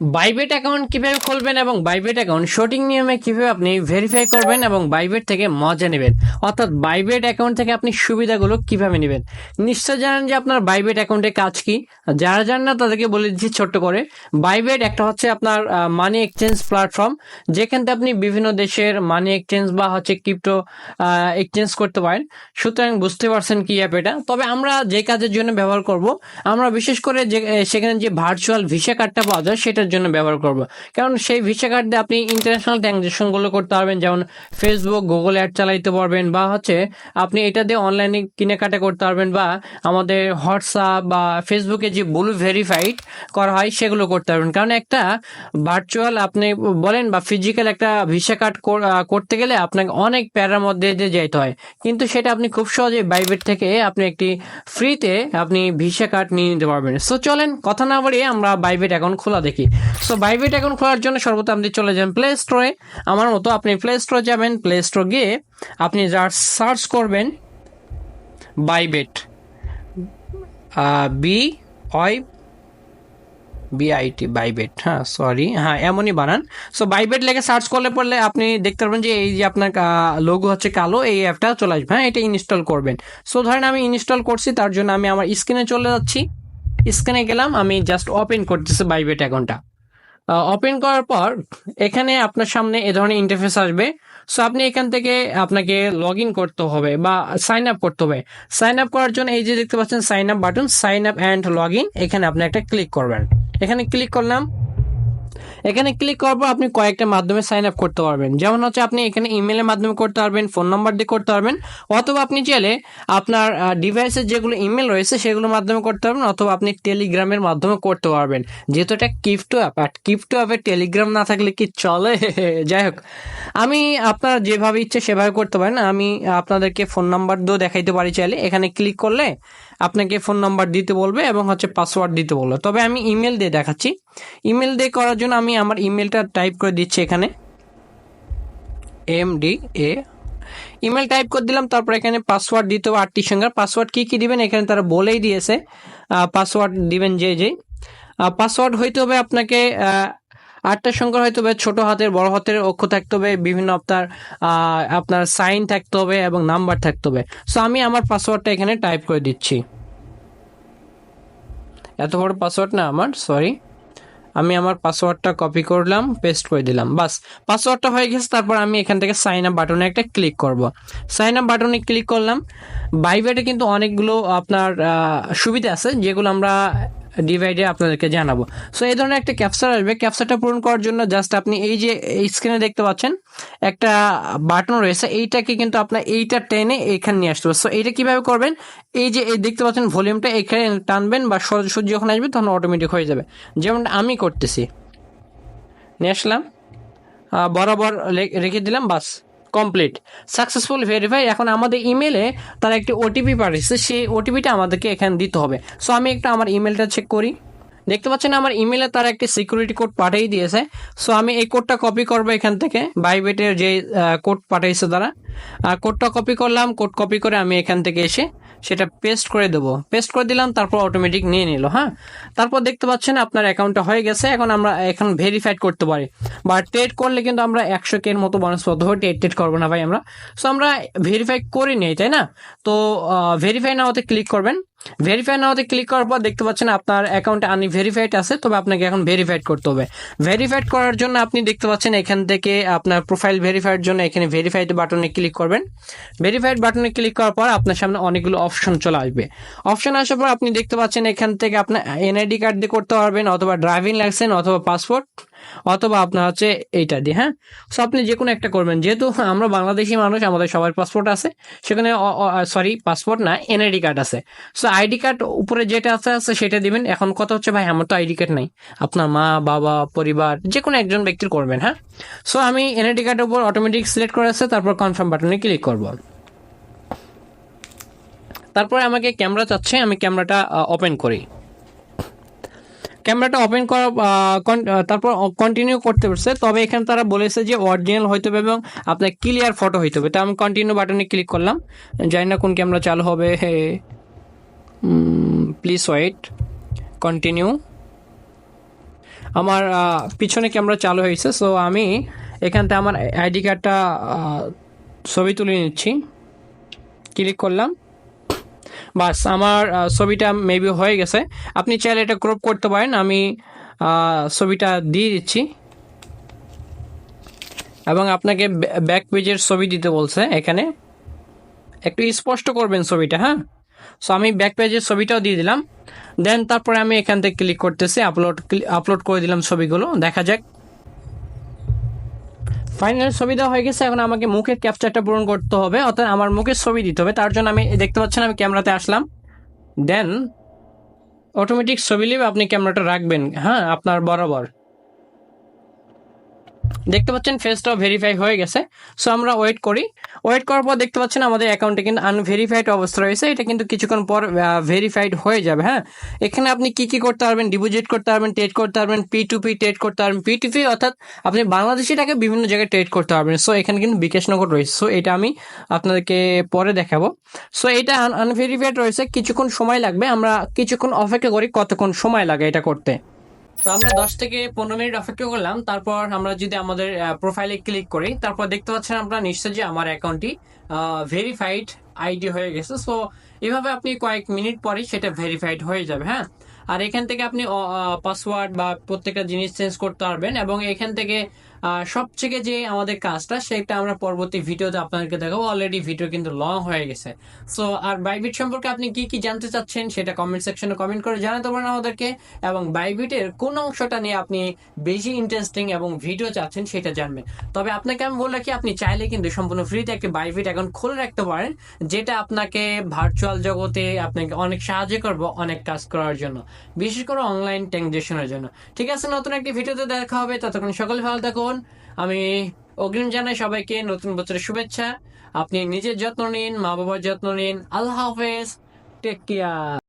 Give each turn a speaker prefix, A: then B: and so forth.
A: Bybit account কীভাবে খুলবেন এবং বাইবেট অ্যাকাউন্ট সঠিক নিয়মে কীভাবে আপনি ভেরিফাই করবেন এবং বাইবেট থেকে মজা নেবেন? অর্থাৎ বাইবেট অ্যাকাউন্ট থেকে আপনি সুবিধাগুলো কীভাবে নেবেন? নিশ্চয় জানেন যে আপনার বাইবেট অ্যাকাউন্টে কাজ কি? যারা জানেন না, তাদেরকে বলে দিচ্ছি ছোট্ট করে। বাইবেট একটা হচ্ছে আপনার মানি এক্সচেঞ্জ প্ল্যাটফর্ম যেখান আপনি বিভিন্ন দেশের মানি এক্সচেঞ্জ বা হচ্ছে ক্রিপ্টো এক্সচেঞ্জ করতে পারেন। সুতরাং বুঝতে পারছেন কি অ্যাপ এটা? তবে আমরা যে কাজের জন্য ব্যবহার করব, আমরা বিশেষ করে যে সেখানে যে ভার্চুয়াল ভিসা কার্ডটা পাওয়া যায় সেটার জন্য ব্যবহার করব। কারণ সেই ভিসা কার্ড দিয়ে আপনি ইন্টারন্যাশনাল ট্রানজ্যাকশনগুলো করতে পারবেন, যেমন ফেসবুক গুগল অ্যাড চালাইতে পারবেন বা হচ্ছে আপনি এটা দিয়ে অনলাইনে কেনাকাটা করতে পারবেন বা আমাদের হোয়াটসঅ্যাপ বা ফেসবুকে যে ব্লু ভেরিফাইড করা হয় সেগুলো করতে পারবেন। কারণ একটা ভার্চুয়াল আপনি বলেন বা ফিজিক্যাল একটা ভিসা কার্ড করতে গেলে আপনাকে অনেক প্যারার মধ্যে দিয়ে যেতে হয়। কিন্তু সেটা আপনি খুব সহজে বাইবেট থেকে আপনি একটি ফ্রিতে আপনি ভিসা কার্ড নিয়ে নিতে পারবেন। সো চলেন, কথা না বাড়িয়ে আমরা বাইবেট অ্যাকাউন্ট খোলা দেখি। সো বাইবেট অ্যাকাউন্ট খোলার জন্য সর্বপ্রথম আপনি চলে যাবেন প্লে স্টোরে আমার মতো আপনি প্লে স্টোরে যাবেন। প্লে স্টোর গিয়ে আপনি যা সার্চ করবেন Bybit B Y BIT Bybit হ্যাঁ সরি হ্যাঁ এমনই বানান। সো বাইবেট লেগে সার্চ করলে পড়লে আপনি দেখতে পারবেন যে এই যে আপনার লোগো হচ্ছে কালো, এই অ্যাপটা চলে আসবে। হ্যাঁ এটা ইনস্টল করবেন। সো ধরেন আমি ইনস্টল করছি, তার জন্য আমি আমার স্ক্রিনে চলে যাচ্ছি। স্ক্রিনে গেলাম, আমি জাস্ট ওপেন করতেছি বাইবেট অ্যাকাউন্টটা ওপেন করার পর এখানে আপনার সামনে এ ধরনের ইন্টারফেস আসবে। সো আপনি এখান থেকে আপনাকে লগ ইন করতে হবে বা সাইন আপ করতে হবে। সাইন আপ করার জন্য এই যে দেখতে পাচ্ছেন sign up button sign up and log in এখানে আপনি একটা ক্লিক করবেন। এখানে ক্লিক করলাম এখানে ক্লিক করার পর আপনি কয়েকটা মাধ্যমে সাইন আপ করতে পারবেন। যেমন হচ্ছে আপনি এখানে ইমেলের মাধ্যমে করতে পারবেন ফোন নাম্বার দিয়ে করতে পারবেন, অথবা আপনি চাইলে আপনার ডিভাইসের যেগুলো ইমেল রয়েছে সেগুলোর মাধ্যমে করতে পারবেন, অথবা আপনি টেলিগ্রামের মাধ্যমে করতে পারবেন। যেহেতু এটা কিফটো অ্যাপ আর কিফটো অ্যাপে টেলিগ্রাম না থাকলে কি চলে? যাই হোক, আমি আপনার যেভাবে ইচ্ছে সেভাবে করতে পারেন। আমি আপনাদেরকে ফোন নাম্বার দিয়েও দেখাইতে পারি চাইলে। এখানে ক্লিক করলে আপনাকে ফোন নাম্বার দিতে বলবে এবং হচ্ছে পাসওয়ার্ড দিতে বলবে। তবে আমি ইমেল দিয়ে দেখাচ্ছি। ইমেল দিয়ে করার জন্য আমি আমার ইমেলটা টাইপ করে দিচ্ছি এখানে। M D A email type করে দিলাম, তারপর এখানে পাসওয়ার্ড দিতে হবে আটটি সংখ্যার। পাসওয়ার্ড কী কী দিবেন? এখানে তারা বলেই দিয়েছে। পাসওয়ার্ড দিবেন যে যে পাসওয়ার্ড হইতে হবে আপনাকে আটটা সংখ্যার হয়তো ছোট হাতের, বড় হাতের অক্ষর থাকতে হবে, বিভিন্ন আপনার আপনার সাইন থাকতে হবে এবং নাম্বার থাকতে হবে। সো আমি আমার পাসওয়ার্ডটা এখানে টাইপ করে দিচ্ছি। এত বড় পাসওয়ার্ড না আমার সরি আমি আমার পাসওয়ার্ডটা কপি করলাম পেস্ট করে দিলাম, বাস। পাসওয়ার্ডটা হয়ে গেছে, তারপর আমি এখান থেকে সাইন আপ বাটনে একটা ক্লিক করব। সাইন আপ বাটনে ক্লিক করলাম বাইবেটে কিন্তু অনেকগুলো আপনার সুবিধা আছে, যেগুলো আমরা ডিভাইডে আপনাদেরকে জানাব। সো এই ধরনের একটা ক্যাপচার আসবে। ক্যাপচারটা পূরণ করার জন্য জাস্ট আপনি এই যে স্ক্রিনে দেখতে পাচ্ছেন, একটা বাটন রয়েছে। এইটাকে কিন্তু আপনার এইটা টেনে এখানে নিয়ে আসতে হবে। সো এইটা কীভাবে করবেন? এই যে, এই দেখতে পাচ্ছেন ভলিউমটা এখানে টানবেন বা সরাসরি যখন আসবে তখন অটোমেটিক হয়ে যাবে। যেমন আমি করতেছি। নিয়ে আসলাম। বরাবর রেখে দিলাম, বাস। কমপ্লিট সাকসেসফুল ভেরিফাই এখন আমাদের ইমেলে তারা একটি ওটিপি পাঠিয়েছে, সেই ওটিপিটা আমাদেরকে এখানে দিতে হবে। সো আমি একটু আমার ইমেলটা চেক করি। দেখতে পাচ্ছেন আমার ইমেলে তারা একটি সিকিউরিটি কোড পাঠিয়ে দিয়েছে। সো আমি এই কোডটা কপি করব এখান থেকে বাইবেটের যে কোড পাঠিয়েছে তারা। কোডটা কপি করলাম কোড কপি করে আমি এখান থেকে এসে সেটা পেস্ট করে দেবো। পেস্ট করে দিলাম, তারপর অটোমেটিক নিয়ে নিল হ্যাঁ? তারপর দেখতে পাচ্ছেন আপনার অ্যাকাউন্টটা হয়ে গেছে, এখন আমরা এখন ভেরিফাইড করতে পারি। বা ট্রেড করলে কিন্তু আমরা একশো কের মতো বনাস পাবো ট্রেড ট্রেড করব না ভাই আমরা। সো আমরা ভেরিফাই করি নিই, তাই না? তো ভেরিফাই না হতে ক্লিক করবেন। ভেরিফাই না হতে ক্লিক করার পর দেখতে পাচ্ছেন আপনার অ্যাকাউন্টে আনি ভেরিফাইড আছে, তবে আপনাকে এখন ভেরিফাইড করতে হবে। ভেরিফাইড করার জন্য আপনি দেখতে পাচ্ছেন এখান থেকে আপনার প্রোফাইল ভেরিফাইড জন্য এখানে ভেরিফাইড বাটনে ক্লিক করবেন। ভেরিফাইড বাটনে ক্লিক করার পর আপনার সামনে অনেকগুলো অপশন চলে আসবে। অপশন আসার পর আপনি দেখতে পাচ্ছেন এখান থেকে আপনার এনআইডি কার্ড দিয়ে করতে পারবেন, অথবা ড্রাইভিং লাইসেন্স অথবা পাসপোর্ট অথবা আপনার হচ্ছে এইটা দিয়ে হ্যাঁ? সো আপনি যে কোনো একটা করবেন। যেহেতু আমরা বাংলাদেশি মানুষ, আমাদের সবার পাসপোর্ট আছে। সেখানে সরি পাসপোর্ট না এনআইডি কার্ড আছে। সো আইডি কার্ড উপরে যেটা আছে আছে সেটা দিবেন। এখন কথা হচ্ছে, ভাই, আমার তো আইডি কার্ড নাই। আপনার মা, বাবা, পরিবার যে কোনো একজন ব্যক্তির করবেন হ্যাঁ? সো আমি এনআইডি কার্ডের উপর অটোমেটিক সিলেক্ট করে আছে, তারপর কনফার্ম বাটনে ক্লিক করব। তারপরে আমাকে ক্যামেরা চাচ্ছে, আমি ক্যামেরাটা ওপেন করি। ক্যামেরাটা ওপেন করা তারপর কন্টিনিউ করতে পারছে। তবে এখানে তারা বলেছে যে অরিজিনাল হইতে হবে এবং আপনার ক্লিয়ার ফটো হইতে হবে। তো আমি কন্টিনিউ বাটনে ক্লিক করলাম। জানি না কোন ক্যামেরা চালু হবে প্লিজ ওয়েট কন্টিনিউ আমার পিছনে ক্যামেরা চালু হয়েছে সো আমি এখান থেকে আমার আইডি কার্ডটা ছবি তুলে নিচ্ছি। ক্লিক করলাম। বাস, আমার ছবিটা মেবি হয়ে গেছে। আপনি চাইলে এটা ক্রপ করতে পারেন। আমি ছবিটা দিয়ে দিচ্ছি। এবং আপনাকে ব্যাক পেজের ছবি দিতে বলছে এখানে। একটু স্পষ্ট করবেন ছবিটা হ্যাঁ? সো আমি ব্যাক পেজের ছবিটাও দিয়ে দিলাম। দেন তারপরে আমি এখান থেকে ক্লিক করতেছি আপলোড আপলোড করে দিলাম ছবিগুলো। দেখা যাক। ফাইনাল ছবি দেওয়া হয়ে গেছে। এখন আমাকে মুখের ক্যাপচারটা পূরণ করতে হবে। অর্থাৎ আমার মুখের ছবি দিতে হবে। তার জন্য আমি দেখতে পাচ্ছেন, আমি ক্যামেরাতে আসলাম। দেন অটোমেটিক ছবি নেবে আপনি ক্যামেরাটা রাখবেন। হ্যাঁ আপনার বরাবর। দেখতে পাচ্ছেন ফেসটাও ভেরিফাই হয়ে গেছে। সো আমরা ওয়েট করি। ওয়েট করার পর দেখতে পাচ্ছেন আমাদের অ্যাকাউন্টে কিন্তু আনভেরিফাইড অবস্থা রয়েছে। এটা কিন্তু কিছুক্ষণ পর ভেরিফাইড হয়ে যাবে হ্যাঁ? এখানে আপনি কি কি করতে পারবেন? ডিপোজিট করতে পারবেন ট্রেড করতে পারবেন পি টু পি ট্রেড করতে পারবেন পি টু পি অর্থাৎ আপনি বাংলাদেশি টাকা বিভিন্ন জায়গায় ট্রেড করতে পারবেন। সো এখানে কিন্তু বিকাশ নগর রয়েছে। সো এটা আমি আপনাদেরকে পরে দেখাবো। সো এটা আনভেরিফাইড রয়েছে। কিছুক্ষণ সময় লাগবে। আমরা কিছুক্ষণ অপেক্ষা করি কতক্ষণ সময় লাগে এটা করতে। তো আমরা দশ থেকে পনেরো মিনিট অপেক্ষা করলাম। তারপর আমরা যদি আমাদের প্রোফাইলে ক্লিক করি, তারপর দেখতে পাচ্ছেন আমরা নিশ্চয় যে আমার অ্যাকাউন্টটি ভেরিফাইড আইডি হয়ে গেছে। সো এভাবে আপনি কয়েক মিনিট পরে সেটা ভেরিফাইড হয়ে যাবে হ্যাঁ? আর এখান থেকে আপনি পাসওয়ার্ড বা প্রত্যেকটা জিনিস চেঞ্জ করতে পারবেন এবং এখান থেকে আহ, সবথেকে যে আমাদের কাজটা সেটা আমরা পরবর্তী ভিডিওতে আপনাদেরকে দেখাবো। অলরেডি ভিডিও কিন্তু লং হয়ে গেছে। সো আর বাইবিট সম্পর্কে আপনি কি কি জানতে চাচ্ছেন সেটা কমেন্ট সেকশনে কমেন্ট করে জানাতে পারেন আমাদেরকে। এবং বাইবিটের কোন অংশটা নিয়ে আপনি বেশি ইন্টারেস্টিং এবং ভিডিও চাচ্ছেন সেটা জানবেন। তবে আপনাকে আমি বলে রাখি আপনি চাইলে কিন্তু সম্পূর্ণ ফ্রিতে একটি বাইবিট অ্যাকাউন্ট খুলে রাখতে পারেন যেটা আপনাকে ভার্চুয়াল জগতে আপনাকে অনেক সাহায্য করবে অনেক কাজ করার জন্য। বিশেষ করে অনলাইন ট্রানজেকশনের জন্য। ঠিক আছে নতুন একটি ভিডিওতে দেখা হবে। ততক্ষণ সকলে ভালো থাকুন আমি অগ্রিম জানাই সবাইকে নতুন বছরের শুভেচ্ছা। আপনি নিজের যত্ন নিন মা বাবার যত্ন নিন। আল্লাহ হাফেজ। Take care